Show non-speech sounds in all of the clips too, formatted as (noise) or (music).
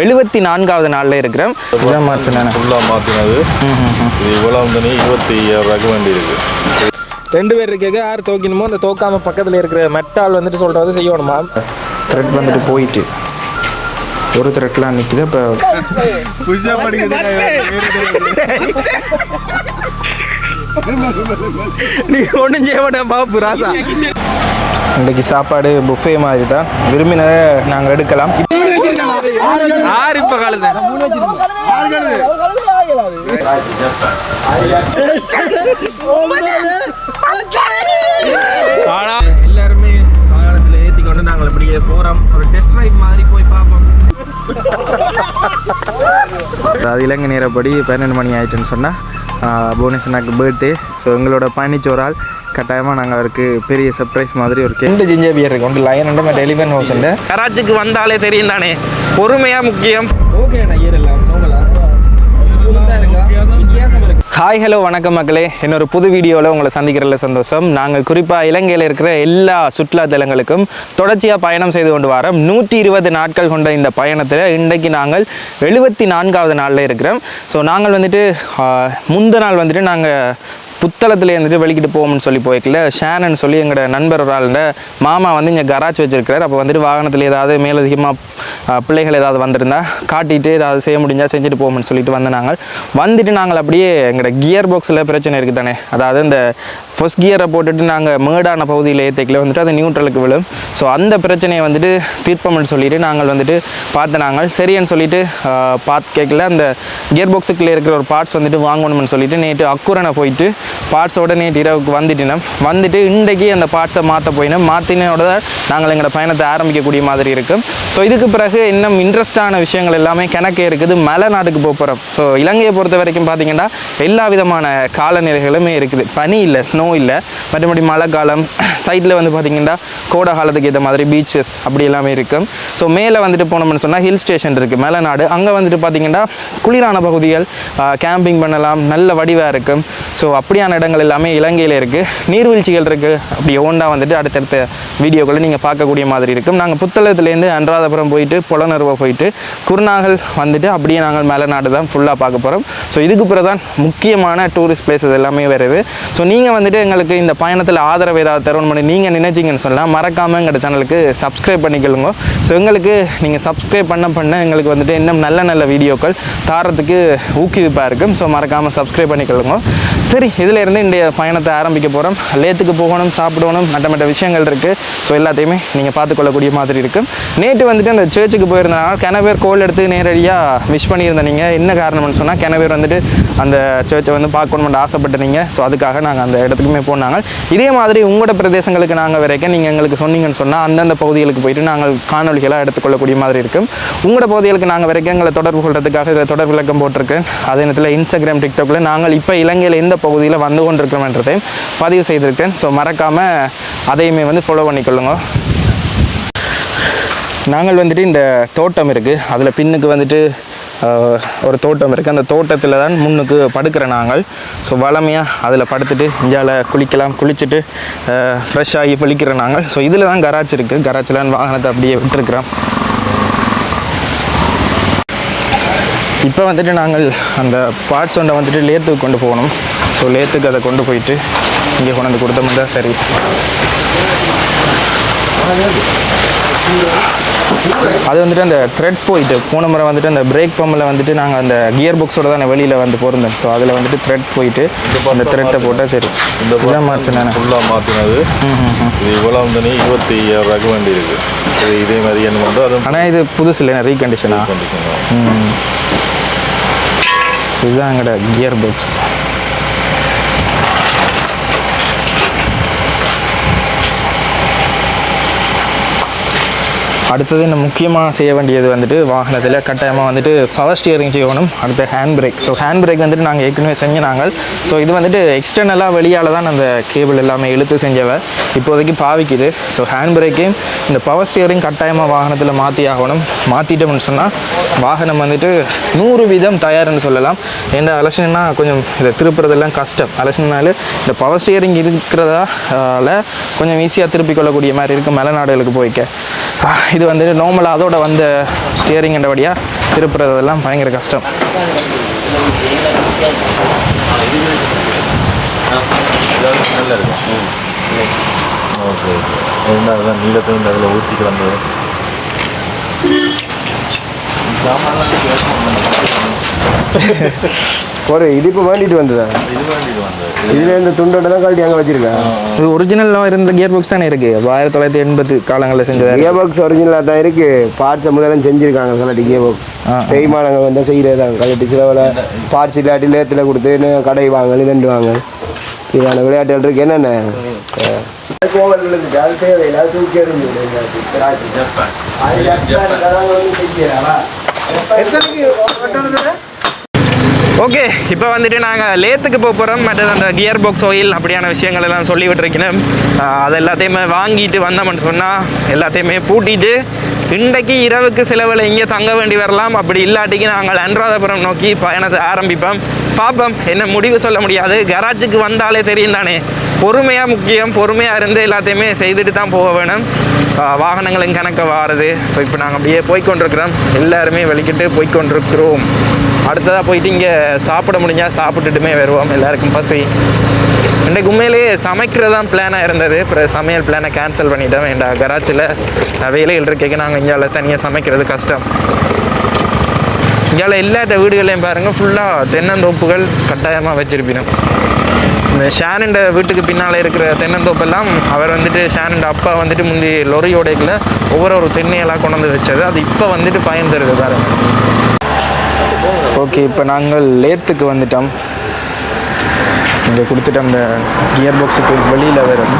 எழுபத்தி நான்காவது நாளில் இருக்கிறோம் இதான் மார்சலான ஃபுல்லாக மாற்றினது இது இவ்வளோ வந்து இருபத்தி ஏழு ரூபாய்க்கு வேண்டியிருக்கு ரெண்டு பேர் இருக்க யார் தோக்கணுமோ அந்த தோக்காம பக்கத்தில் இருக்கிற மெட்டால் வந்துட்டு சொல்கிறது செய்யணுமா? த்ரெட் வந்துட்டு போயிட்டு. ஒரு த்ரெட்லாம் நிற்கிது இப்போ நீ ஒன்றும் செய்ய மாட்டேன் பாப்பு ராசா. இன்றைக்கு சாப்பாடு புஃபே மாதிரி தான். விரும்பினதை நாங்கள் எடுக்கலாம். ஆறு இப்போ காலத்து எல்லாருமே வாகனத்தில் ஏற்றி கொண்டு நாங்கள் அப்படியே போகிறோம் ஒரு டெஸ்ட் ரைட் மாதிரி போய் பார்ப்போம். அது இலங்கை நேரப்படி பன்னெண்டு மணி ஆயிட்டுன்னு சொன்னால் புவனேஸ்வரனாக்கு பர்த்டே ஸோ எங்களோட பயணிச்சோரால் கட்டாயமாக நாங்கள் அவருக்கு பெரிய சர்ப்ரைஸ் மாதிரி ஒரு ரெண்டு ஜிஞ்சர் பியர் இருக்கு. ஒன்று லயன் ரெண்டு டெலிவன் ஹவுஸ் உண்டு. கராச்சிக்கு வந்தாலே தெரியும் தானே. பொறுமையாக முக்கியம். ஓகே ஐயர் எல்லாம். ஹாய் ஹலோ வணக்கம் மக்களே. இன்னொரு புது வீடியோவில் உங்களை சந்திக்கிறதுல சந்தோஷம். நாங்கள் குறிப்பாக இலங்கையில் இருக்கிற எல்லா சுற்றுலா தலங்களுக்கும் தொடர்ச்சியாக பயணம் செய்து கொண்டு வரோம். நூற்றி இருபது நாட்கள் கொண்ட இந்த பயணத்தில் இன்றைக்கு நாங்கள் எழுபத்தி நான்காவது நாளில் இருக்கிறோம். ஸோ நாங்கள் வந்துட்டு முந்த நாள் வந்துட்டு நாங்கள் புத்தளத்தில் இருந்துட்டு வெளிக்கிட்டு போவோம்னு சொல்லி போய்க்கல ஷேனன் சொல்லி எங்களோட நண்பர் ஒரு ஆளுட மாமா வந்து இங்கே கராச் வச்சிருக்கிறார் அப்போ வந்துட்டு வாகனத்தில் ஏதாவது மேலதிகமாக பிள்ளைகள் ஏதாவது வந்திருந்தா காட்டிட்டு ஏதாவது செய்ய முடிஞ்சால் செஞ்சுட்டு போவோம்னு சொல்லிட்டு வந்து நாங்கள் வந்துட்டு நாங்கள் அப்படியே எங்களோட கியர் பாக்ஸில் பிரச்சனை இருக்குது தானே அதாவது இந்த ஃபஸ்ட் கியரை போட்டுட்டு நாங்கள் மேடான பகுதியில் ஏற்றிக்கல வந்துட்டு அது நியூட்ரலுக்கு விழும். ஸோ அந்த பிரச்சனையை வந்துட்டு தீர்ப்பம்னு சொல்லிட்டு நாங்கள் வந்துட்டு பார்த்து நாங்கள். சரின்னு சொல்லிட்டு பார்த்து கேட்கல அந்த கியர் பாக்ஸுக்குள்ளே இருக்கிற ஒரு பார்ட்ஸ் வந்துட்டு வாங்கணும்னு சொல்லிட்டு நேற்று அக்குரனை போயிட்டு பார்ட்ஸோட நேற்று இரவுக்கு வந்துட்டினோம். வந்துட்டு இன்றைக்கி அந்த பார்ட்ஸை மாற்ற போயினோம். மாற்றினோட நாங்கள் எங்களோட பயணத்தை ஆரம்பிக்கக்கூடிய மாதிரி இருக்கும் ஸோ இதுக்கு பிறகு இன்னும் இன்ட்ரெஸ்டான விஷயங்கள் எல்லாமே கணக்கே இருக்குது. மலை நாட்டுக்கு போகிறோம் ஸோ இலங்கையை பொறுத்த வரைக்கும் பார்த்தீங்கன்னா எல்லா விதமான காலநிலைகளுமே இருக்குது. பனி இல்லை ஸ்னோ இல்லை. மற்றபடி மழை காலம் சைடில் வந்து பார்த்தீங்கன்னா கோடை காலத்துக்கு ஏற்ற மாதிரி பீச்சஸ் அப்படி எல்லாமே இருக்கும் ஸோ மேலே வந்துட்டு போனோம்னு சொன்னால் ஹில் ஸ்டேஷன் இருக்குது மேலநாடு. அங்கே வந்துட்டு பார்த்தீங்கன்னா குளிரான பகுதிகள் கேம்பிங் பண்ணலாம் நல்ல வடிவாக இருக்கும். ஸோ அப்படியான இடங்கள் எல்லாமே இலங்கையில் இருக்குது நீர்வீழ்ச்சிகள் இருக்குது அப்படி ஒவ்வொன்றா வந்துட்டு அடுத்தடுத்த வீடியோக்களை நீங்கள் பார்க்கக்கூடிய மாதிரி இருக்கும். நாங்கள் புத்தளத்துலேருந்து அன்றாதபுரம் போயிட்டு புலனருவை போயிட்டு குருநாகல் வந்துட்டு அப்படியே நாங்கள் மேலநாடு தான் ஃபுல்லாக பார்க்க போகிறோம் ஸோ இதுக்கு பிறகு தான் முக்கியமான டூரிஸ்ட் பிளேசஸ் எல்லாமே வருது. ஸோ நீங்கள் வந்துட்டு எங்களுக்கு இந்த பயணத்தில் ஆதரவு ஏதாவது தரணும் பண்ணி நீங்கள் நினைச்சிங்கன்னு சொல்லலாம் மறக்காமல் எங்களோட சேனலுக்கு சப்ஸ்கிரைப் பண்ணிக்கொள்ளுங்க. ஸோ எங்களுக்கு நீங்கள் சப்ஸ்கிரைப் பண்ண பண்ண எங்களுக்கு வந்துட்டு இன்னும் நல்ல நல்ல வீடியோக்கள் தாரத்துக்கு ஊக்குவிப்பாக இருக்கும். ஸோ மறக்காமல் சப்ஸ்கிரைப் பண்ணிக்கொள்ளுங்க. சரி இதிலேருந்து இன்றைய இந்த பயணத்தை ஆரம்பிக்க போகிறோம் லேத்துக்கு போகணும் சாப்பிடணும் மற்ற மற்ற விஷயங்கள் இருக்குது ஸோ எல்லாத்தையுமே நீங்கள் பார்த்துக்கொள்ளக்கூடிய மாதிரி இருக்கும் நேற்று வந்துட்டு அந்த சர்ச்சுக்கு போயிருந்தனால கிணவேர் கோல் எடுத்து நேரடியாக விஷ் பண்ணியிருந்த நீங்கள் என்ன காரணம்னு சொன்னால் கிணவேர் வந்துட்டு அந்த சர்ச்சை வந்து பார்க்கணும்னு ஆசைப்பட்ட நீங்கள் ஸோ அதுக்காக நாங்கள் அந்த எல்லாத்துக்குமே போனாங்க. இதே மாதிரி உங்களோட பிரதேசங்களுக்கு நாங்கள் வரைக்கும் நீங்கள் எங்களுக்கு சொன்னீங்கன்னு சொன்னால் அந்தந்த பகுதிகளுக்கு போயிட்டு நாங்கள் காணொலிகளாக எடுத்துக்கொள்ளக்கூடிய மாதிரி இருக்கும். உங்களோட பகுதிகளுக்கு நாங்கள் வரைக்கும் எங்களை தொடர்பு கொள்றதுக்காக இதில் தொடர் விளக்கம் போட்டிருக்கேன் அதே நேரத்தில் இன்ஸ்டாகிராம் டிக்டாக்ல நாங்கள் இப்போ இலங்கையில் எந்த பகுதியில் வந்து கொண்டிருக்கிறோம்ன்றதையும் பதிவு செய்திருக்கேன். ஸோ மறக்காமல் அதையுமே வந்து ஃபாலோ பண்ணிக்கொள்ளுங்க. நாங்கள் வந்துட்டு இந்த தோட்டம் இருக்குது அதில் பின்னுக்கு வந்துட்டு ஒரு தோட்டம் இருக்குது அந்த தோட்டத்தில் தான் முன்னுக்கு படுக்கிற நாங்கள். ஸோ வளமையாக அதில் படுத்துட்டு இஞ்சால குளிக்கலாம். குளிச்சுட்டு ஃப்ரெஷ் ஆகி குளிக்கிற நாங்கள். ஸோ இதில் தான் கராச் இருக்குது கராச்சில் வாகனத்தை அப்படியே விட்டுருக்குறோம். இப்போ வந்துட்டு நாங்கள் அந்த பார்ட்ஸ் ஒன்றை வந்துட்டு லேத்துக்கு கொண்டு போகணும். ஸோ லேத்துக்கு அதை கொண்டு போயிட்டு இங்கே கொண்டு வந்து கொடுத்தோம்னா சரி. அது வந்துட்டு அந்த த்ரெட் போயிட்டு போன முறை வந்துட்டு அந்த பிரேக் பம்பில் வந்துட்டு நாங்கள் அந்த கியர் பாக்ஸோட தான் வெளியில் வந்து பொருந்தோம். ஸோ அதில் வந்துட்டு த்ரெட் போயிட்டு அந்த த்ரெட்டை போட்டால் சரி. இந்த நான். ஃபுல்லாக மாற்றினது இது இவ்வளோ வந்து இருபத்தி ஏழு ரூபாய்க்கு வேண்டியிருக்கு. இது இதே மாதிரி என்ன பண்ணுறோம் அதுவும் ஆனால் இது புதுசு இல்லை ரீகண்டிஷனா பண்ணிக்கோங்க இதுதான் எங்களோட கியர் பாக்ஸ் அடுத்தது இன்னும் முக்கியமாக செய்ய வேண்டியது வந்துட்டு வாகனத்தில் கட்டாயமாக வந்துட்டு பவர் ஸ்டியரிங் செய்யணும். அடுத்து hand brake so hand brake வந்துட்டு நாங்கள் ஏற்கனவே செஞ்ச நாங்கள். ஸோ இது வந்துட்டு எக்ஸ்டர்னலாக வெளியால் தான் அந்த கேபிள் எல்லாமே இழுத்து செஞ்சவ இப்போதைக்கு பாவிக்குது. ஸோ ஹேண்ட் பிரேக்கையும் இந்த பவர் ஸ்டியரிங் கட்டாயமாக வாகனத்தில் மாற்றி ஆகணும். மாற்றிட்டோம்னு சொன்னால் வாகனம் வந்துட்டு நூறு வீதம் தயார்னு சொல்லலாம். எந்த அலசனா கொஞ்சம் இதை திருப்புறதெல்லாம் கஷ்டம். அலட்சணனால இந்த பவர் ஸ்டியரிங் இருக்கிறதால கொஞ்சம் ஈஸியாக திருப்பிக் கொள்ளக்கூடிய மாதிரி இருக்கும் மலைநாடுகளுக்கு போய்க்க. இது வந்துட்டு நார்மலாக அதோட வந்த ஸ்டியரிங் என்றபடியாக திருப்புறதெல்லாம் பயங்கர கஷ்டம். ஓகே அதுதான் நீளத்தையும் இந்த அதில் ஊற்றி கிடந்தது ஒரு இது இப்போ வேண்டிட்டு வந்ததா? இது வேண்டியது வந்தது இதுல இந்த துண்டோட தான் கழட்டி அங்கே வச்சிருக்கேன் இது ஒரிஜினலாக இருந்த கியர் பாக்ஸ் தானே இருக்குது ஆயிரத்தி தொள்ளாயிரத்தி எண்பது காலங்களில் செஞ்சது? கியர் பாக்ஸ் ஒரிஜினலாக தான் இருக்கு. பார்ட்ஸை முதல்ல செஞ்சிருக்காங்க கலட்டி கியர் பாக்ஸ். தேய்மானங்கள் வந்து செய்கிறதாங்க கலட்டி சில வேலை பார்ட்ஸ் இல்லாட்டி லேத்தில் கொடுத்து கடை வாங்க இதண்டு வாங்க இதான விளையாட்டுகள் இருக்கு. என்னென்ன? கோவல் தூக்கி ஓகே இப்போ வந்துட்டு நாங்கள் லேத்துக்கு போக போகிறோம் மற்றது அந்த கியர் பாக்ஸ் ஆயில் அப்படியான விஷயங்கள் எல்லாம் சொல்லி விட்டுருக்கணும். அது எல்லாத்தையுமே வாங்கிட்டு வந்தோம்னு சொன்னால் எல்லாத்தையுமே பூட்டிட்டு இன்றைக்கு இரவுக்கு செலவில் இங்கே தங்க வேண்டி வரலாம். அப்படி இல்லாட்டிக்கு நாங்கள் அனுராதபுரம் நோக்கி பயணத்தை ஆரம்பிப்போம். பார்ப்போம் என்ன முடிவு சொல்ல முடியாது. கராஜுக்கு வந்தாலே தெரியும் தானே. பொறுமையாக முக்கியம் பொறுமையாக இருந்து எல்லாத்தையுமே செய்துட்டு தான் போக வேணும். வாகனங்களும் கணக்க வாருது ஸோ இப்போ நாங்கள் அப்படியே போய்க்கொண்டிருக்கிறோம். எல்லாருமே வெளிக்கிட்டு போய்க்கொண்டிருக்கிறோம். அடுத்ததாக போயிட்டு இங்கே சாப்பிட முடிஞ்சால் சாப்பிட்டுட்டுமே வருவோம். எல்லாருக்கும் பசி. இன்றைக்கு உண்மையிலேயே சமைக்கிறது தான் பிளானாக இருந்தது. அப்புறம் சமையல் பிளானை கேன்சல் பண்ணிட்டோம். வேண்டாம் கராச்சியில் வேலைகள் இருக்கேக்கு நாங்கள் இங்கே தனியாக சமைக்கிறது கஷ்டம். இங்கே எல்லாத்த வீடுகளையும் பாருங்கள் ஃபுல்லாக தென்னந்தோப்புகள் கட்டாயமாக வச்சுருப்பினோம். இந்த ஷேனண்ட வீட்டுக்கு பின்னால் இருக்கிற தென்னந்தோப்பெல்லாம் அவர் வந்துட்டு ஷேனண்ட அப்பா வந்துட்டு முந்தி லொரியோடைக்கில் ஒவ்வொரு ஒரு தென்னையெல்லாம் கொண்டு வந்து வச்சது. அது இப்போ வந்துட்டு பயன் தருது பாருங்கள் ஓகே இப்போ நாங்கள் லேத்துக்கு வந்துட்டோம். இங்கே கொடுத்துட்டு அந்த கியர் பாக்ஸுக்கு வெளியில் வரும்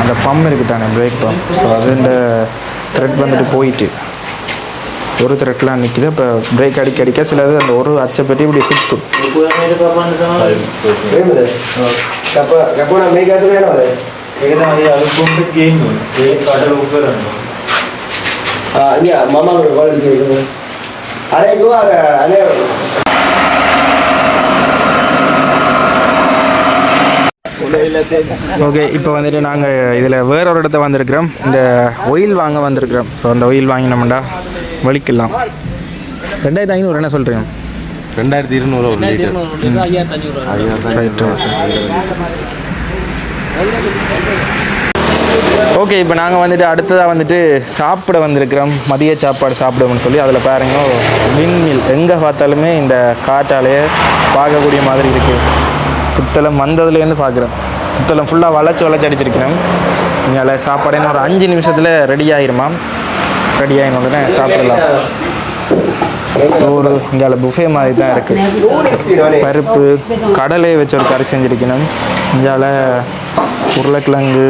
அந்த பம் இருக்குது தானே பிரேக் பம் ஸோ அது இந்த த்ரெட் வந்துட்டு போயிட்டு. ஒரு த்ரெட்லாம் நிற்கிது இப்போ பிரேக் அடிக்க அடிக்க சிலது அந்த ஒரு அச்சை பெட்டி இப்படி சுற்றும் கப்போனா மேய்க்காது வேணும் அது இங்கே மாமா கூட கால் அடிச்சு வைக்கணும் இங்கோ அடே ஓகே இப்போ வந்துட்டு நாங்கள் இதில் வேற ஒரு இடத்த வந்திருக்கிறோம். இந்த ஒயில் வாங்க வந்திருக்கிறோம். ஸோ அந்த ஒயில் வாங்கினோம்டா. வலிக்கலாம். ரெண்டாயிரத்து ஐநூறு என்ன சொல்கிறீங்க ரெண்டாயிரத்தி இருநூறு ஒரு லிட்டர். ரைட் ஓகே இப்போ நாங்கள் வந்துட்டு அடுத்ததாக வந்துட்டு சாப்பிட வந்திருக்கிறோம். மதிய சாப்பாடு சாப்பிடுவோம்னு சொல்லி அதில் பாருங்கள் விண்மில் எங்கே பார்த்தாலுமே இந்த காற்றாலேயே பார்க்கக்கூடிய மாதிரி இருக்குது புத்தளம் வந்ததுலேருந்து பார்க்குறோம். புத்தளம் ஃபுல்லாக வளைச்சி வளைச்சி அடிச்சிருக்கிறோம். இங்கே சாப்பாடு இன்னும் ஒரு அஞ்சு நிமிஷத்தில் ரெடி ஆகிருமா ரெடி ஆகின உடனே சாப்பிடலாம். சோறு இங்கே புஃபே மாதிரி தான் இருக்குது பருப்பு கடலை வச்சு ஒரு கறி செஞ்சுருக்கணும் இங்கே உருளைக்கிழங்கு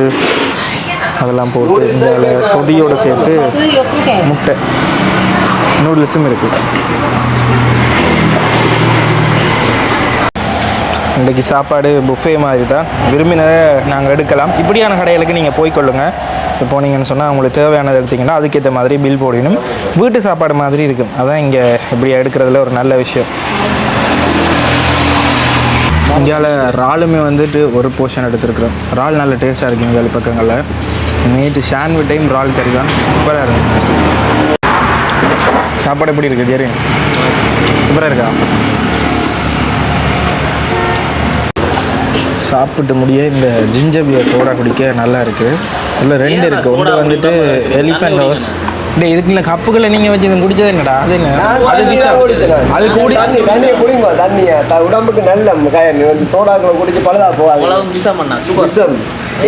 அதெல்லாம் போட்டு இந்தியாவில் சொதியோடு சேர்த்து முட்டை நூடுல்ஸும் இருக்குது இன்றைக்கி சாப்பாடு புஃபே மாதிரி தான் விரும்பினதை நாங்கள் எடுக்கலாம். இப்படியான கடைகளுக்கு நீங்கள் போய்க்கொள்ளுங்க இப்போ போனீங்கன்னு சொன்னால் உங்களுக்கு தேவையானது எடுத்திங்கன்னா அதுக்கேற்ற மாதிரி பில் போடணும். வீட்டு சாப்பாடு மாதிரி இருக்கும் அதான் இங்கே இப்படி எடுக்கிறதுல ஒரு நல்ல விஷயம். இந்தியாவில் இறாலுமே வந்துட்டு ஒரு போர்ஷன் எடுத்துருக்குறோம். இறால் நல்ல டேஸ்ட்டாக இருக்கும் இந்தியாவில் பக்கங்களில். நேற்று ஷாண்ட்விட்டையும் இறால் கறி தான். சூப்பராக இருந்துச்சு. சாப்பாடு எப்படி இருக்குது ஜெரி? சூப்பராக இருக்கா? சாப்பிட்டு முடிய இந்த ஜிஞ்சர் பியர் சோடா குடிக்க நல்லா இருக்குது உள்ள ரெண்டு இருக்குது ஒன்று வந்துட்டு எலிஃபென்ட் ஹவுஸ் டேய் இதுக்குள்ள கப்புகளை நீங்கள் வச்சு இது குடிச்சது என்னடா? அது என்ன? அது பிசா அது கூடி தண்ணி தண்ணியை குடிங்க தண்ணியை. த உடம்புக்கு நல்ல வந்து சோடாக்களை குடிச்சு பழுதா போகாது விஷம்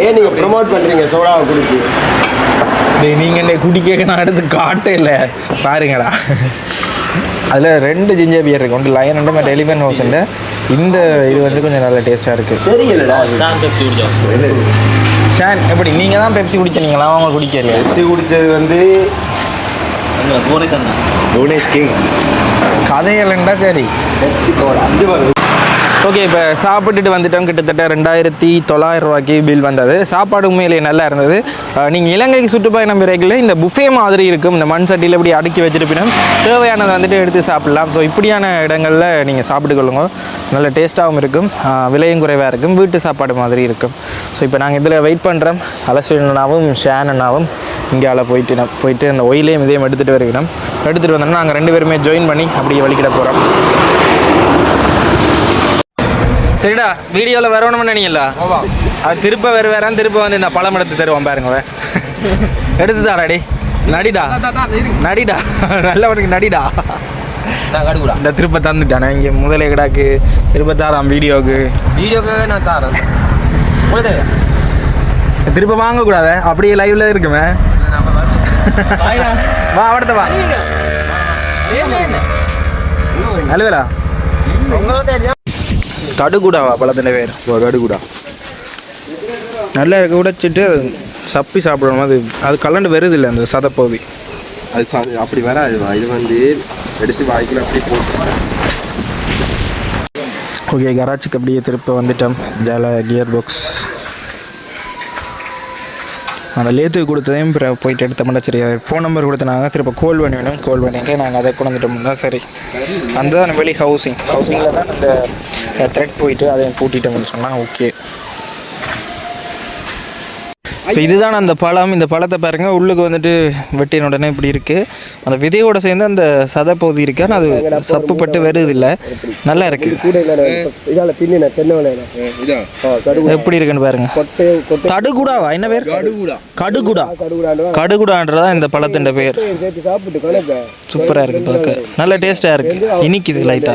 ஏன் நீங்கள் ப்ரொமோட் பண்ணுறீங்க சோடாவை குடிச்சு? டேய் நீங்கள் என்ன குடிக்க நான் எடுத்து காட்டே இல்லை பாருங்கடா. அதில் ரெண்டு ஜிஞ்சர் பியர் இருக்கு. ஒன்று லயன் அண்ட் மற்ற எலிஃபென்ட் ஹவுஸ் இந்த இது வந்து கொஞ்சம் நல்ல டேஸ்ட்டாக இருக்குது தெரியலடா ஷான் எப்படி? நீங்கள் தான் பெப்சி குடிச்சீங்களா? அவங்க குடிக்கலையா? பெப்சி குடிச்சது வந்து புவனேஷ் கிங் கதையலண்டா சரி. பெப்சி கோடா அஞ்சு ஓகே இப்போ சாப்பிட்டுட்டு வந்துட்டோம். கிட்டத்தட்ட ரெண்டாயிரத்தி தொள்ளாயிரம் ரூபாய்க்கு பில் வந்தது. சாப்பாடு உண்மையிலேயே நல்லா இருந்தது. நீங்கள் இலங்கைக்கு சுற்றுப்பயணம் விரைவில் இந்த புஃபே மாதிரி இருக்கும். இந்த மண் சட்டியில் இப்படி அடுக்கி வச்சிருப்பினும் தேவையானதை வந்துட்டு எடுத்து சாப்பிடலாம். ஸோ இப்படியான இடங்களில் நீங்கள் சாப்பிட்டு கொள்ளுங்க. நல்ல டேஸ்ட்டாகவும் இருக்கும் விலையும் குறைவாக இருக்கும் வீட்டு சாப்பாடு மாதிரி இருக்கும். ஸோ இப்போ நாங்கள் இதில் வெயிட் பண்ணுறோம் அலசுனாவும் ஷேனனாவும் இங்கே போயிட்டு நான் போயிட்டு அந்த ஒயிலையும் இதையும் எடுத்துகிட்டு வருகிறோம். எடுத்துகிட்டு வந்தோம்னா நாங்கள் ரெண்டு பேருமே ஜாயின் பண்ணி அப்படியே வலிக்கிட போகிறோம் சரிடா வீடியோவில் வரணும்னு நினைங்களா அது திருப்ப வேறு வேறான் திருப்ப வந்து இந்த பழம் எடுத்து தருவான் பாருங்க. அவன். எடுத்து தாராடி நடிடா. நடிடா. (laughs) நல்லவனுக்கு நடிடா. இந்த திருப்ப தந்துட்டானே. இங்கே முதலே கிடாக்கு திருப்ப தாராம் வீடியோவுக்கு வீடியோக்காக நான் தாரேன். உங்களுக்கு தேவையா திருப்ப வாங்கக்கூடாது அப்படியே லைவ்ல இருக்குமே. வா அவடத்த வா. அலுவலா? கடுகுடாவா பழத்தின பேர் கடுகுடா. நல்லா இருக்க உடைச்சிட்டு சப்பி சாப்பிடணும். அது அது கலண்டு வருது இல்லை அந்த சதப்பகுதி அது அப்படி வராது இது வந்து எடுத்து வாய்க்குள்ள அப்படியே போட்டு. ஓகே கராச்சுக்கு அப்படியே திருப்ப வந்துட்டோம். ஜால கியர் பாக்ஸ் அந்த லேத்துக்கு கொடுத்ததையும் போயிட்டு எடுத்த மட்டும் சரி. ஃபோன் நம்பர் கொடுத்தனாங்க திருப்ப கோல் பண்ணி வேணும். கோல் பண்ணிங்க நாங்கள் அதை கொண்டு வந்துட்டோம்னா சரி. அந்த வெளி ஹவுசிங் ஹவுசிங்கில் தான் அந்த த்ரெட் போயிட்டு அதை பூட்டிட்டோம்னு சொன்னால் ஓகே இப்போ இதுதான் அந்த பழம். இந்த பழத்தை பாருங்க. உள்ளுக்கு வந்துட்டு வெட்டின உடனே இப்படி இருக்கு. அந்த விதையோட சேர்ந்து அந்த சதை பகுதி இருக்கு. ஆனால் அது சப்புப்பட்டு வருது இல்லை நல்லா இருக்கு. கூட எப்படி இருக்குன்னு பாருங்க. கடுகுடாவா என்ன பேர்? கடுகுடா. கடுகுடான்றதா இந்த பழத்தின் பேர். சேர்த்து சாப்பிட்டு கணக்கு. சூப்பரா இருக்கு பார்க்க. நல்ல டேஸ்டா இருக்கு. இனிக்குது லைட்டா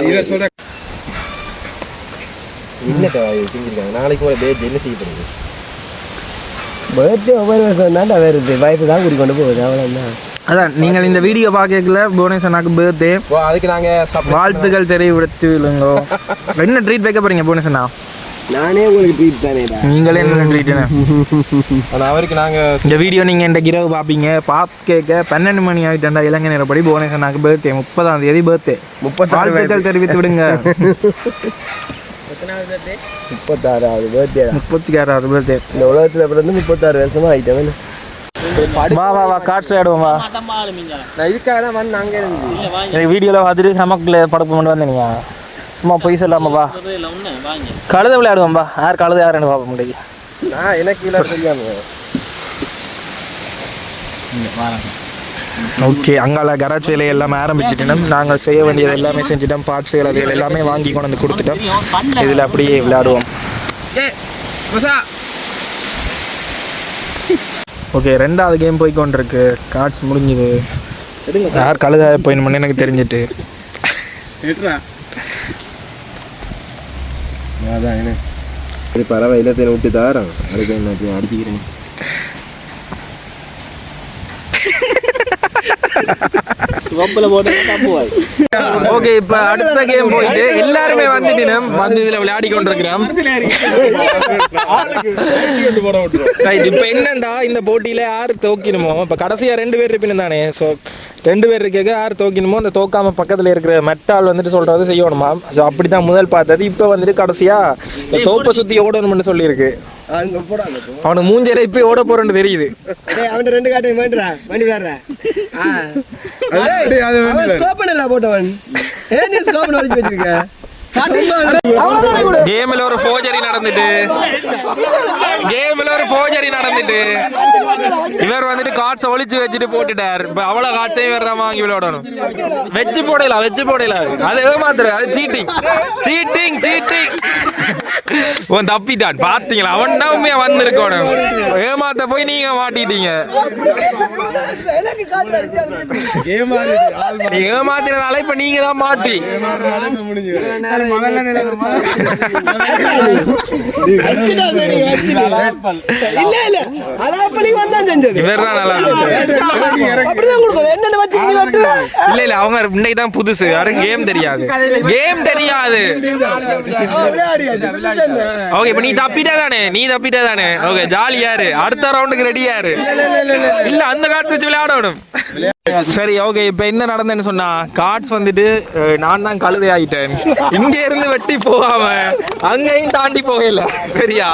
என்ன செஞ்சிருக்காங்க நாளைக்கு பேஜ் என்ன செய்யப்படுது பர்த்டே ஒவ்வொரு வருஷம் தாண்டா வருது. வயசு தான் கூட்டி கொண்டு போகுது. அவ்வளோதான் அதான் நீங்கள் இந்த வீடியோ பார்க்கல புவனேஸ்வர் அண்ணாக்கு பர்த்டே அதுக்கு நாங்க சாப்பிட வாழ்த்துக்கள் தெரிவித்துள்ளங்கோ என்ன ட்ரீட் வைக்க போறீங்க புவனேஸ்வர் அண்ணா? நானே உங்களுக்கு ட்ரீட் தானேடா நீங்களே என்ன ட்ரீட் ஆனா அவருக்கு நாங்க இந்த வீடியோ நீங்கள் இந்த இரவு பார்ப்பீங்க. பாப் கேட்க பன்னெண்டு மணி ஆகிட்டா இலங்கை நேரப்படி புவனேஸ்வர் அண்ணாக்கு பர்த்டே முப்பதாம் தேதி பர்த்டே முப்பத்தாறு வாழ்த்துக்கள் தெரிவித்து விடுங்க. (laughs) முப்பத்தாறாவது பர்த்டே முப்பத்தி ஆறாவது பர்த்டே இந்த உலகத்தில் பிறந்து முப்பத்தாறு வருஷமா ஆகிட்டவன் வா வா வா காட்சியில் ஆடுவோம் வா. நான் இதுக்காக தான் வந்து அங்கே இருந்து. எனக்கு வீடியோவில் பார்த்துட்டு நமக்குள்ள படப்பு கொண்டு வந்தீங்க சும்மா பொய் சொல்லாம வா. கழுத விளையாடுவோம் வா. யார் கழுத யாருன்னு பார்ப்போம் முடியும் நான் எனக்கு இல்லை தெரியாம. ஓகே அங்கால கராச் வேலை எல்லாமே ஆரம்பிச்சிட்டோம். நாங்கள் செய்ய வேண்டியது எல்லாமே செஞ்சுட்டோம். பார்ட்ஸ் அதுகள் எல்லாமே வாங்கி கொண்டு வந்து கொடுத்துட்டோம். இதில் அப்படியே விளையாடுவோம். ஓகே ரெண்டாவது கேம் போய் கொண்டிருக்கு. கார்ட்ஸ் முடிஞ்சுது. யார் கழுத போயின்னு எனக்கு தெரிஞ்சிட்டு. அதான் என்ன? சரி பரவாயில்ல இல்லத்தை விட்டு தாரோம் அதுக்கு என்ன அடிச்சுக்கிறேன். ஓகே (laughs) இப்போ அடுத்த கேம் போயிட்டு எல்லாருமே வந்துட்டினோம். வந்து இதில் விளையாடி கொண்டிருக்கிறோம் ரைட் இப்போ என்னண்டா இந்த போட்டியில் யார் தோக்கினுமோ? இப்போ கடைசியாக ரெண்டு பேர் இருப்பினும் தானே. ஸோ ரெண்டு பேர் இருக்க யார் தோக்கினுமோ அந்த தோக்காம பக்கத்தில் இருக்கிற மெட்டால் வந்துட்டு சொல்கிறது செய்யணுமா? ஸோ அப்படி தான் முதல் பார்த்தது. இப்போ வந்துட்டு கடைசியாக இந்த தோப்பை சுற்றி ஓடணும்னு சொல்லியிருக்கு. அங்கே போடாங்க அவனுக்கு மூஞ்சரை இப்போ ஓட போகிறேன்னு தெரியுது. அவன் ரெண்டு காட்டையும் வேண்டுறா வண்டி பண்ணல போட்டவன். ஏன் நீ ஸ்கோப் அடிச்சு வச்சிருக்க? கேமில் ஒரு ஃபோஜரி நடந்துட்டு கேமில் ஒரு ஃபோஜரி நடந்துட்டு இவர் வந்துட்டு கார்ட்ஸ் ஒளிச்சு வச்சுட்டு போட்டுட்டார் இப்போ அவ்வளோ கார்ட்ஸையும் இவர் தான் வாங்கி விளையாடணும் வச்சு போடலாம் வச்சு போடலாம் அது ஏமாத்துற அது சீட்டிங் சீட்டிங் சீட்டிங் உன் தப்பிட்டான் பார்த்தீங்களா அவன் தான் உண்மையா வந்திருக்கணும் ஏமாத்த போய் நீங்க மாட்டிட்டீங்க நீ ஏமாத்தினால இப்ப நீங்க தான் மாட்டி இல்ல இல்ல. அலாப்பலி வந்தான் செஞ்சது. இவர் தான் நல்லா இருந்துச்சு. அப்படிதான் கொடுக்கணும். என்னென்ன வச்சு நீ வெட்டு இல்ல இல்ல அவங்க இன்னைக்கு தான் புதுசு. யாரும் கேம் தெரியாது. கேம் தெரியாது. ஓகே இப்ப நீ தப்பிட்டே தானே நீ தப்பிட்டே தானே ஓகே ஜாலியாரு அடுத்த ரவுண்டுக்கு ரெடியாரு இல்ல அந்த கார்ட்ஸ் வச்சு விளையாடணும். சரி ஓகே இப்போ என்ன நடந்ததுன்னு சொன்னா கார்ட்ஸ் வந்துட்டு நான் தான் கழுதை ஆயிட்டேன் இங்க இருந்து வெட்டி போகாம அங்கேயும் தாண்டி போகல சரியா?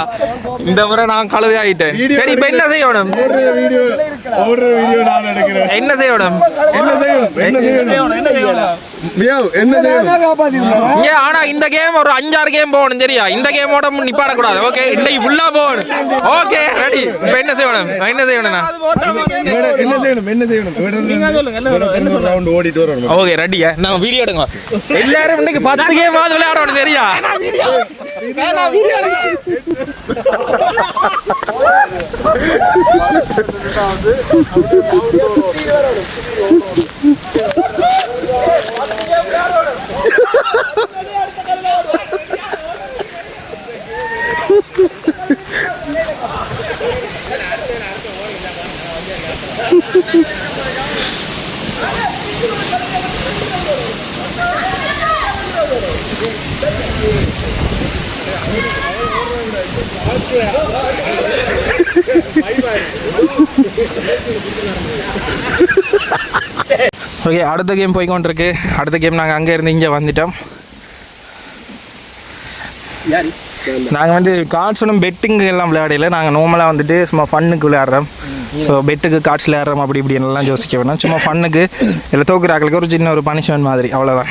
இந்த முறை நான் கழுதை ஆயிட்டேன் சரி இப்போ என்ன செய்யணும்? என்ன செய்யணும்? என்ன செய்யணும்? என்ன செய்யணும்? ஆனா இந்த கேம் ஒரு அஞ்சாறு கேம் போகணும் சரியா இந்த கேமோட நிப்பாட கூடாது ஓகே இன்னைக்கு ஃபுல்லா போகணும். ஓகே ரெடி இப்போ என்ன செய்யணும்? என்ன செய்யணும்னா? இவட- என்ன செய்யணும்? என்ன செய்யணும்? என்ன ரவுண்ட் ஓடிட்டு வரணும். ஓகே ரெடியா நான் வீடியோ எடுங்க. எல்லாரும் இன்னைக்கு பத்து கேம் ஆகுது விளையாடணும் சரியா Bye bye. ஓகே அடுத்த கேம் போய் கொண்டிருக்கு அடுத்த கேம் நாங்கள் அங்கே இருந்து இங்கே வந்துட்டோம். நாங்கள் வந்து கார்ட்ஸும் பெட்டிங்கு எல்லாம் விளையாடல. நாங்கள் நார்மலாக வந்துட்டு சும்மா ஃபன்னுக்கு விளையாடுறோம். ஸோ பெட்டுக்கு கார்ட்ஸ் விளையாடுறோம் அப்படி இப்படி எல்லாம் யோசிக்க வேணாம். சும்மா ஃபன்னுக்கு இல்லை தோக்குறாக்களுக்கு ஒரு சின்ன ஒரு பனிஷ்மெண்ட் மாதிரி. அவ்வளோதான்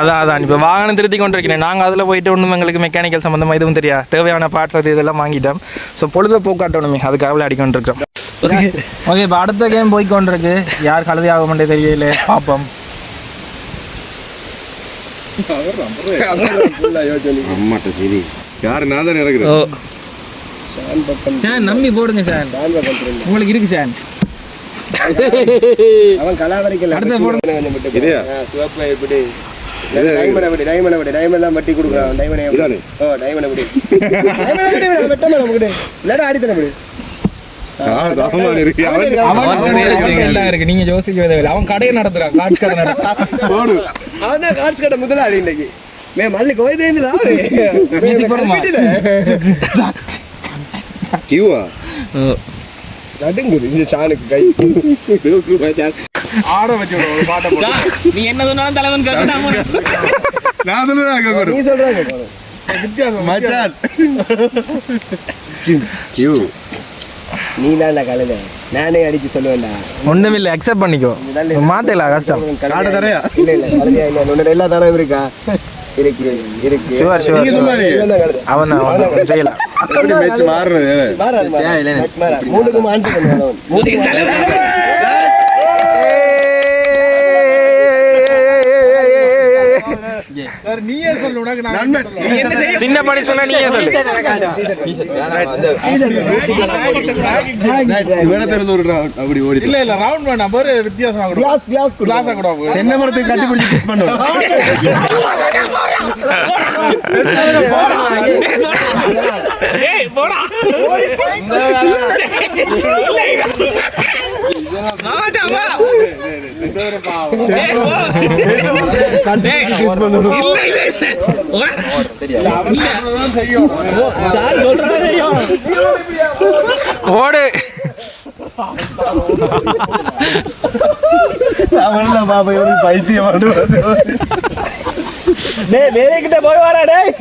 அதான் அதான். இப்போ வாகனம் திருத்தி கொண்டு இருக்கேன் நாங்கள் அதில் போயிட்டு ஒன்றும் எங்களுக்கு மெக்கானிக்கல் சம்மந்தமாக எதுவும் தெரியா தேவையான பார்ட்ஸ் அது இதெல்லாம் வாங்கிட்டோம். ஸோ பொழுத போக்காட்டணுமே அதுக்காக விளையாடி கொண்டு இருக்கிறோம் ஓகே. இப்போ அடுத்த கேம் போய் கொண்டிருக்கு யார் கழுதி ஆக மாட்டே தெரியல அம்மாட்ட சரி. யாரு நான் தான் இறக்குறேன். நம்பி போடுங்க சார் உங்களுக்கு இருக்கு சார் அவன் கலாவரிக்கல அடுத்த போடு. கொஞ்சம் விட்டு இதையா? ஆ, சிவப்பு இப்படி டைமண்ட் அப்படி டைமண்ட் அப்படி டைமண்ட் எல்லாம் வட்டி கொடுக்குறான். டைமண்ட்? ஓ டைமண்ட் அப்படி டைமண்ட் அப்படி வெட்ட மேடம் அப்படி இல்லாடா ஆடித்தன அப்படி நீங்க யோசிக்க தேவையில்லை அவன் கடையை நடத்துறான். காட்சி கடை நடத்துறான். அவன் தான் கார்ட்ஸ் கடை முதலாளி இன்னைக்கு. மே மல்லி கோய் தேந்திலா Music போடுமா? கியூவா? நடுங்குது. இந்த சாணுக்கு கை. ஆட வச்சு விடு, ஒரு பாட்டை போடு. நீ என்ன சொன்னாலும் தலைவன் கேட்கலாம் நான். நீ மச்சான். கியூ. நீ தான்டா கலையில நானே அடிச்சு சொல்லுவேன்டா. ஒண்ணுமில்லை அக்செப்ட் பண்ணிக்கோ. மாத்தல கஷ்டம். காட்ட தரையா? இல்ல இல்ல கழுதையா இல்ல. உன்னோட எல்லா தானம் இருக்கா? இருக்கு இருக்கு. தான் கழுதை. அவன் அவன் செய்யலாம் எப்படி மேட்ச் மாறுறது மாறாது, மாறாது. மூணுக்கும் ஆன்சர் பண்ணுவான் நண்பன் சின்ன படி சொன்னா நீயே சொல்லு. அப்படி ஓடி இல்ல இல்ல ரவுண்ட் வேண்டாம் பாரு வித்தியாசமா கிளாஸ் கிளாஸ் கிளாஸா கூட. தென்னை மரத்துக்கு கட்டி பிடிச்சி கிஸ் பண்ணுவோம் ஓடு அவன் பாப்பா இவனுக்கு பைத்தியம் வந்து கிட்ட போய் வாடா டேய்.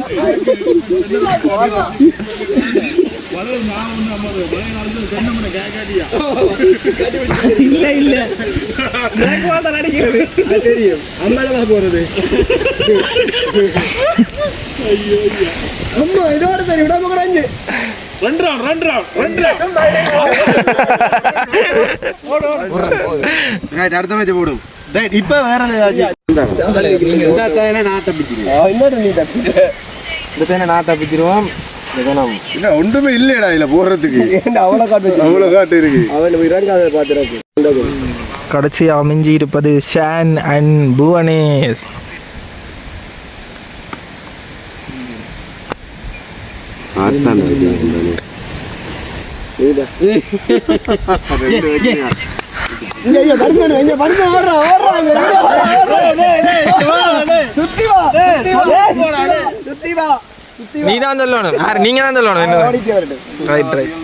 தெரியும். போறது. அம்மா இதோட சரி விடாம ரெண்டு round. ரைட் அடுத்த மேட்ச் போடும். ரைட் இப்போ வேற ஏதாச்சும் இன்னொரு நீ தப்பி இந்த தேனை நான் தப்பிச்சிருவோம். இல்ல ஒன்றுமே இல்லையடா இல்ல போடுறதுக்கு (laughs) ஏன்டா அவ்வளோ காட்டு வச்சு அவ்வளவு காட்டு இருக்கு. அவன் இறங்காத பார்த்துருக்கு கடைசியாக மிஞ்சி இருப்பது ஷான் அண்ட் புவனேஷ் சுத்தி வா சுத்தி வா. நீ தான் சொல்லணும். யார் நீங்க தான் சொல்லணும் என்ன ரைட் ரைட்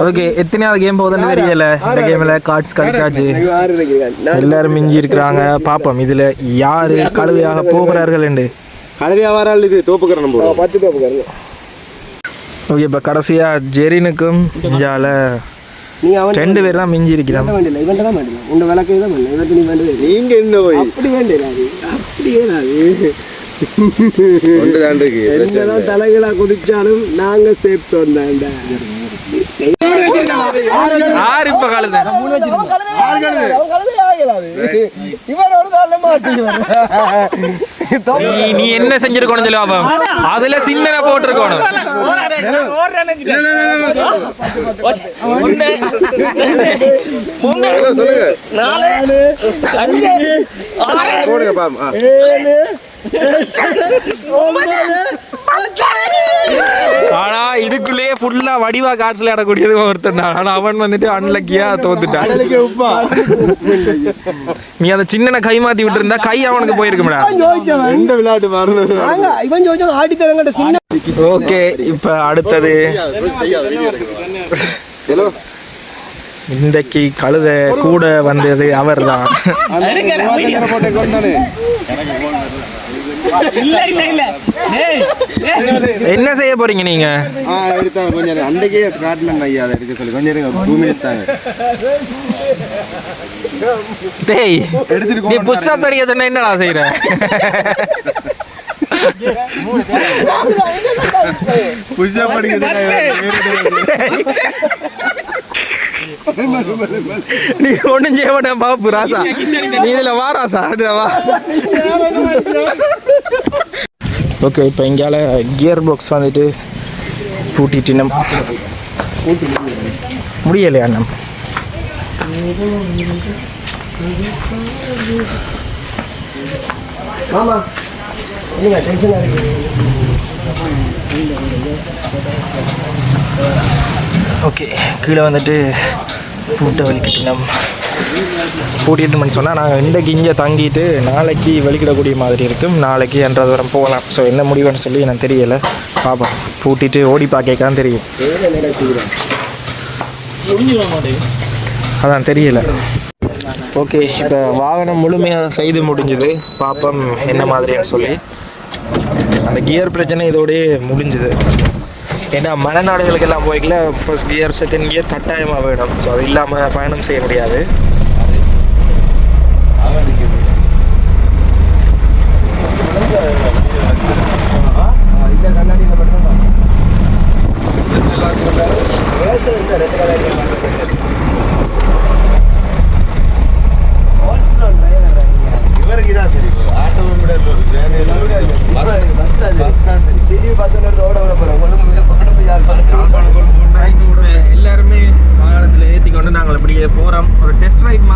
ஓகே எத்தனையாவது கேம் போகுதுன்னு தெரியல. இந்த கேம்ல கார்ட்ஸ் கழிச்சாச்சு எல்லாரும் மிஞ்சி இருக்கிறாங்க. பாப்போம் இதுல யாரு கழுதையாக போகிறார்கள் என்று? கழுதியா வரால் இது? தோப்புக்கரணம் போடும் பத்து தோப்பு கருங்க ஓகே இப்போ கடைசியா ஜெரினுக்கும் இந்தியாவில் நீ அவன் ரெண்டு பேர் தான் மிஞ்சி இருக்கிறான் வேண்டியல. இவன் தான் வேண்டியல. உங்க விளக்கே தான் வேண்டியல. இவன் நீ வேண்டியது நீங்க என்ன போய்? அப்படி வேண்டியல அது. அப்படியே தான் இருக்கு. என்னதான் தலைகளா குதிச்சாலும் நாங்க சேஃப் சொன்னாண்டா யார் இப்ப கழுதை. நீ நீ என்ன செஞ்சிருக்கணும் சொல்லு பாப்போம் அதுல சின்னனை போட்டிருக்கணும். போடுங்க பாம் ஆ. ஆனா இதுக்குள்ளேயே ஃபுல்லா வடிவா காட்சியில் ஆடக்கூடியது ஒருத்தன் தான். ஆனா அவன் வந்துட்டு அன்லக்கியா தோத்துட்டான். நீ அதை சின்னனை கை மாத்தி விட்டு இருந்தா கை அவனுக்கு போயிருக்கும்டா. எந்த விளையாட்டு இவன் ஜோஜோ ஆடி தரங்கிட்ட சின்ன ஓகே இப்ப அடுத்தது. ஹலோ. இன்றைக்கு கழுத கூட வந்தது என்ன செய்ய போறீங்க நீங்க? ஆ எடுத்தாங்க கொஞ்சம். அன்றைக்கே காட்டினேன் ஐயா அதை எடுக்க சொல்லி. கொஞ்சம் நேரம் டூ மினிட்ஸ் தாங்க டேய் எடுத்துட்டு நீ புஷ்அப் அடிக்க சொன்ன என்னடா செய்யற புஷ்அப் நீ ஒண்ணும் செய்ய மாட்டேன் பாப்பு ராசா. நீ இதுல வா ராசா. இதுல வா. ஓகே இப்போ இங்கால கியர் பாக்ஸ் வந்துட்டு பூட்டிட்டு நம்ம முடியலையா அண்ணன் மாமா நீங்க டென்ஷனா இருக்கு ஓகே கீழே வந்துட்டு பூட்டை வலிக்கிட்டு பூட்டிட்டு மணி சொன்னால் நாங்கள் இன்றைக்கு இங்கே தங்கிட்டு நாளைக்கு வலிக்கிடக்கூடிய மாதிரி இருக்கும். நாளைக்கு என்றது வரம் போகலாம். ஸோ என்ன முடிவுன்னு சொல்லி எனக்கு தெரியலை. பாப்பா பூட்டிட்டு ஓடி பார்க்கலாம் தெரியும். அதான் தெரியல. ஓகே இப்போ வாகனம் முழுமையாக செய்து முடிஞ்சுது. பாப்பம் என்ன மாதிரின்னு சொல்லி. அந்த கியர் பிரச்சனை இதோடய முடிஞ்சுது. ஏன்னா மலைநாடுகளுக்கெல்லாம் போய்க்கல. ஃபர்ஸ்ட் கியர் செகண்ட் கியர் கட்டாயமாக வேணும். ஸோ அது இல்லாமல் பயணம் செய்ய முடியாது இந்த கண்ணாடியில மட்டும் தான் இவருக்கு தான் சரி ஆட்டோமொபைல் பஸ் தான் சரி சிடி பஸ் எடுத்து ஓட விட போறோம் கொண்டு கொண்டு போய் யார் எல்லாருமே வாகனத்தில் ஏற்றி கொண்டு நாங்கள் இப்படியே போகிறோம் ஒரு டெஸ்ட் ரைட்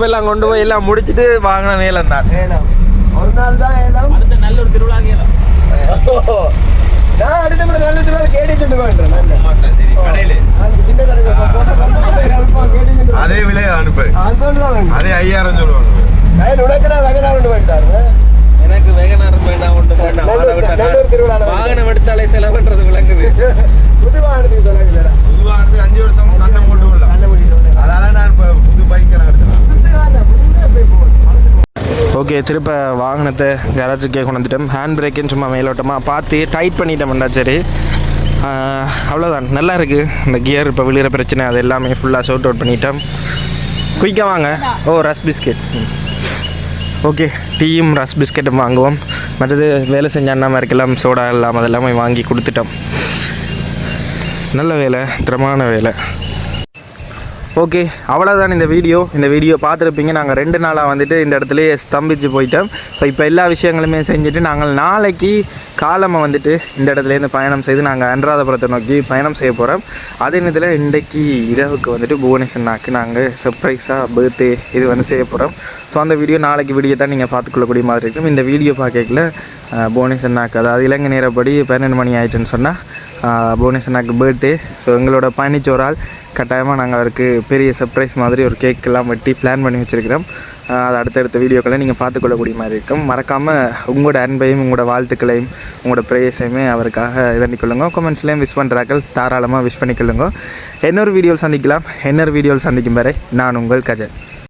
செருப்பு எல்லாம் கொண்டு போய் எல்லாம் முடிச்சிட்டு வாங்கின வேலை தான். ஏலம் ஒரு நாள் தான் ஏலம். அடுத்த நல்ல ஒரு திருவிழா கேட்கலாம் நான் அடுத்த முறை நல்ல திருவிழா கேடி சென்று வேண்டேன் சரி கடையில். அந்த சின்ன கடைக்கு (laughs) கேடி சென்று அதே விலையை அனுப்பு அதோடு தான் வேணும் அதே ஐயாயிரம் சொல்லுவாங்க. நான் உனக்கு நான் வெகனா கொண்டு போயிட்டாருங்க எனக்கு வேகனாரம் வேண்டாம் ஒன்றும் வேண்டாம். வாகனம் எடுத்தாலே செலவுன்றது விளங்குது. புது வாகனத்துக்கு சொல்லுங்க புதுவாக அஞ்சு வருஷம் கண்ணை போட்டு விடலாம். அதனால நான் இப்போ புது பைக் எல்லாம் ஓகே திருப்ப வாகனத்தை கராஜுக்கே கொண்டு வந்துட்டோம். ஹேண்ட் பிரேக்குன்னு சும்மா மேலோட்டமாக பார்த்து டைட் பண்ணிட்டோம்டா சரி. அவ்வளோதான் நல்லா இருக்குது இந்த கியர் இப்போ விழுகிற பிரச்சனை அது எல்லாமே ஃபுல்லாக ஷோட் அவுட் பண்ணிட்டோம். குயிக்காக வாங்க. ஓ ரஸ் பிஸ்கெட் ஓகே டீயும் ரஸ் பிஸ்கெட்டும் வாங்குவோம். மற்றது வேலை செஞ்ச அண்ணா இருக்கலாம்? சோடா இல்லாமல் அதெல்லாமே வாங்கி கொடுத்துட்டோம். நல்ல வேலை திறமான வேலை. ஓகே அவ்வளோதான் இந்த வீடியோ. இந்த வீடியோ பார்த்துருப்பீங்க. நாங்கள் ரெண்டு நாளாக வந்துட்டு இந்த இடத்துலையே ஸ்தம்பிச்சு போயிட்டோம். ஸோ இப்போ எல்லா விஷயங்களுமே செஞ்சுட்டு நாங்கள் நாளைக்கு காலமாக வந்துட்டு இந்த இடத்துலேருந்து பயணம் செய்து நாங்கள் அன்றாதபுரத்தை நோக்கி பயணம் செய்ய போகிறோம் அதே நேரத்தில் இன்றைக்கு இரவுக்கு வந்துட்டு புவனேஸ்வரனாக்கு நாங்கள் சர்ப்ரைஸாக பர்த்டே இது வந்து செய்ய போகிறோம் ஸோ அந்த வீடியோ நாளைக்கு வீடியோ தான் நீங்கள் பார்த்துக்கொள்ளக்கூடிய மாதிரி இருக்கும். இந்த வீடியோ பார்க்கல புவனேஸ்வரனாக்கு அதாவது இலங்கை நேரப்படி பன்னெண்டு மணி ஆயிட்டுன்னு சொன்னால் புவனேஸ்வரனாக்கு பர்த்டே ஸோ எங்களோட பயணிச்ச ஆள் கட்டாயமாக நாங்கள் அவருக்கு பெரிய சர்ப்ரைஸ் மாதிரி ஒரு கேக்கெல்லாம் வெட்டி பிளான் பண்ணி வச்சுருக்கிறோம். அது அடுத்தடுத்த வீடியோக்களை நீங்கள் பார்த்துக்கொள்ளக்கூடிய மாதிரி இருக்கும். மறக்காமல் உங்களோட அன்பையும் உங்களோட வாழ்த்துக்களையும் உங்களோட ப்ரேயர்ஸையுமே அவருக்காக இதண்டிக்கொள்ளுங்க கமெண்ட்ஸ்லேயும் விஷ் பண்ணுறாக்கள் தாராளமாக விஷ் பண்ணிக்கொள்ளுங்க. இன்னொரு வீடியோவில் சந்திக்கலாம். இன்னொரு வீடியோவில் சந்திக்கும் வரை நான் உங்கள் கஜன்.